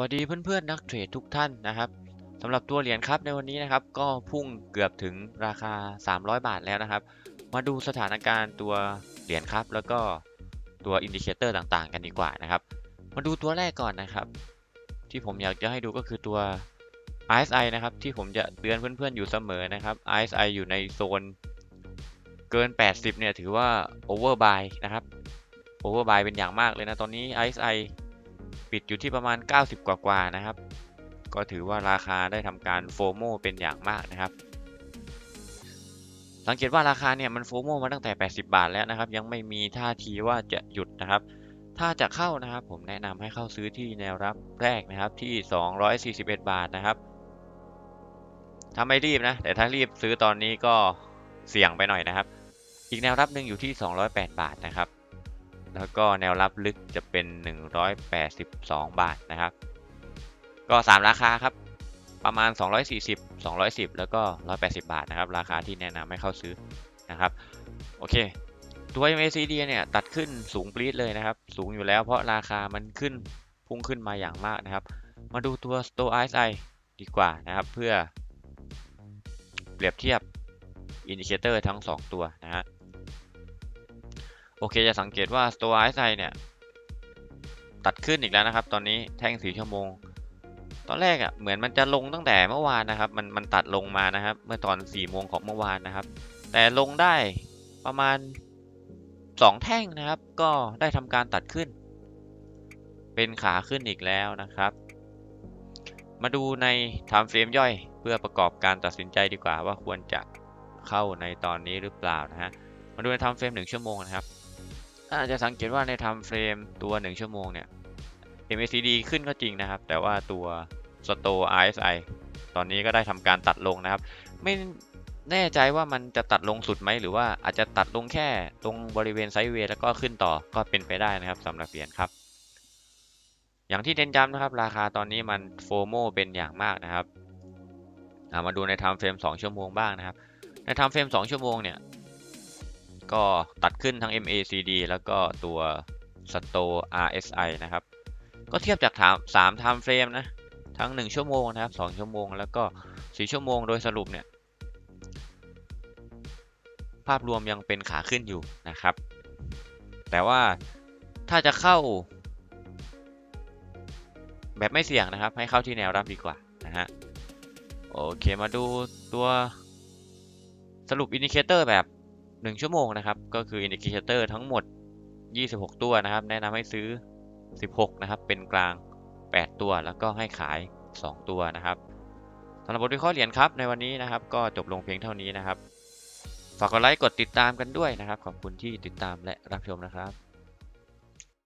วัสดีเพื่อนๆนักเทรดทุกท่านนะครับสำหรับตัวเหรียญครับในวันนี้นะครับ ก็พุ่งเกือบถึงราคา 300 บาทแล้วนะครับ มาดูสถานการณ์ตัวเหรียญครับ แล้วก็ตัวอินดิเคเตอร์ต่างๆ กันดีกว่านะครับ มาดูตัวแรกก่อนนะครับ ที่ผมอยากจะให้ดูก็คือตัว RSI นะครับ ที่ผมจะเตือนเพื่อนๆอยู่เสมอนะครับ RSI อยู่ในโซนเกิน 80 เนี่ยถือว่า overbuy นะครับ overbuy เป็นอย่างมากเลยนะตอนนี้ RSI ปิดอยู่ที่ประมาณ 90กว่ากว่าๆนะครับ ก็ถือว่าราคาได้ทำการโฟโมเป็นอย่างมากนะครับ สังเกตว่าราคาเนี่ยมันโฟโมมาตั้งแต่ 80 บาทแล้วนะครับ ยังไม่มีท่าทีว่าจะหยุดนะครับ ถ้าจะเข้านะครับ ผมแนะนำให้เข้าซื้อที่แนวรับแรกนะครับที่ 241 บาทนะครับถ้าไม่รีบนะ แต่ถ้ารีบซื้อตอนนี้ก็เสี่ยงไปหน่อยนะครับ อีกแนวรับหนึ่งอยู่ที่ 208 บาทนะครับ แล้วก็แนวรับลึกจะเป็น 182 บาทนะครับ ก็ 3 ราคาครับ ประมาณ 240 210 แล้วก็ 180 บาทนะครับ ราคาที่แนะนำให้เข้าซื้อนะครับ โอเค ตัว MACD เนี่ย ตัดขึ้นสูงปรี๊ดเลยนะครับ สูงอยู่แล้วเพราะราคามันขึ้นพุ่งขึ้นมาอย่างมากนะครับ มาดูตัว Store RSI ดีกว่านะครับ เพื่อเปรียบเทียบอินดิเคเตอร์ทั้ง 2 ตัวนะฮะ โอเคจะสังเกตว่า Store RSI เนี่ย ตัดขึ้นอีกแล้วนะครับ ตอนนี้แท่งสีชั่วโมง ตอนแรกอะ่ะเหมือนมันจะลงตั้งแต่เมื่อวานนะครับ มันมันตัดลงมานะครับ เมื่อตอน4โมงของเมื่อวานนะครับ แต่ลงได้ประมาณ 2 แท่งนะครับ ก็ได้ทำการตัดขึ้น เป็นขาขึ้นอีกแล้วนะครับ มาดูใน time frame ย่อย เพื่อประกอบการตัดสินใจดีกว่าว่าควรจะเข้าในตอนนี้หรือเปล่านะฮะมาดูใน time frame 1ชั่วโมงนะครับาจจะสังเกตว่าใน time frame ตัว 1 ชั่วโมงเนี่ย MACD ขึ้นก็จริงนะครับ แต่ว่าตัว Store RSI ตอนนี้ก็ได้ทำการตัดลงนะครับ ไม่แน่ใจว่ามันจะตัดลงสุดไหม หรือว่าอาจจะตัดลงแค่ตรงบริเวณไซด์เวย์แล้วก็ขึ้นต่อก็เป็นไปได้นะครับสำหรับเหรียญครับ อย่างที่เน้นย้ำนะครับ ราคาตอนนี้มันโฟโมเป็นอย่างมากนะครับามาดูใน time frame 2ชั่วโมงบ้างนะครับ ใน time frame 2ชั่วโมงเนี่ย ก็ตัดขึ้นทั้ง MACD แล้วก็ตัว Store RSI นะครับ ก็เทียบจากสาม time frame นะ ทั้ง 1 ชั่วโมงนะครับ 2 ชั่วโมง แล้วก็ 4 ชั่วโมงโดยสรุปเนี่ย ภาพรวมยังเป็นขาขึ้นอยู่นะครับ แต่ว่าถ้าจะเข้า แบบไม่เสี่ยงนะครับ ให้เข้าที่แนวรับดีกว่านะฮะ โอเค มาดูตัวสรุปอินดิเคเตอร์แบบ 1 ชั่วโมงนะครับ ก็คืออินดิเคเตอร์ทั้งหมด 26 ตัวนะครับ แนะนำให้ซื้อ 16 นะครับ เป็นกลาง 8 ตัว แล้วก็ให้ขาย 2 ตัวนะครับสำหรับบทวิเคราะห์เหรียญครับ ในวันนี้นะครับ ก็จบลงเพียงเท่านี้นะครับ ฝากกดไลค์ กดติดตามกันด้วยนะครับ ขอบคุณที่ติดตามและรับชมนะครับ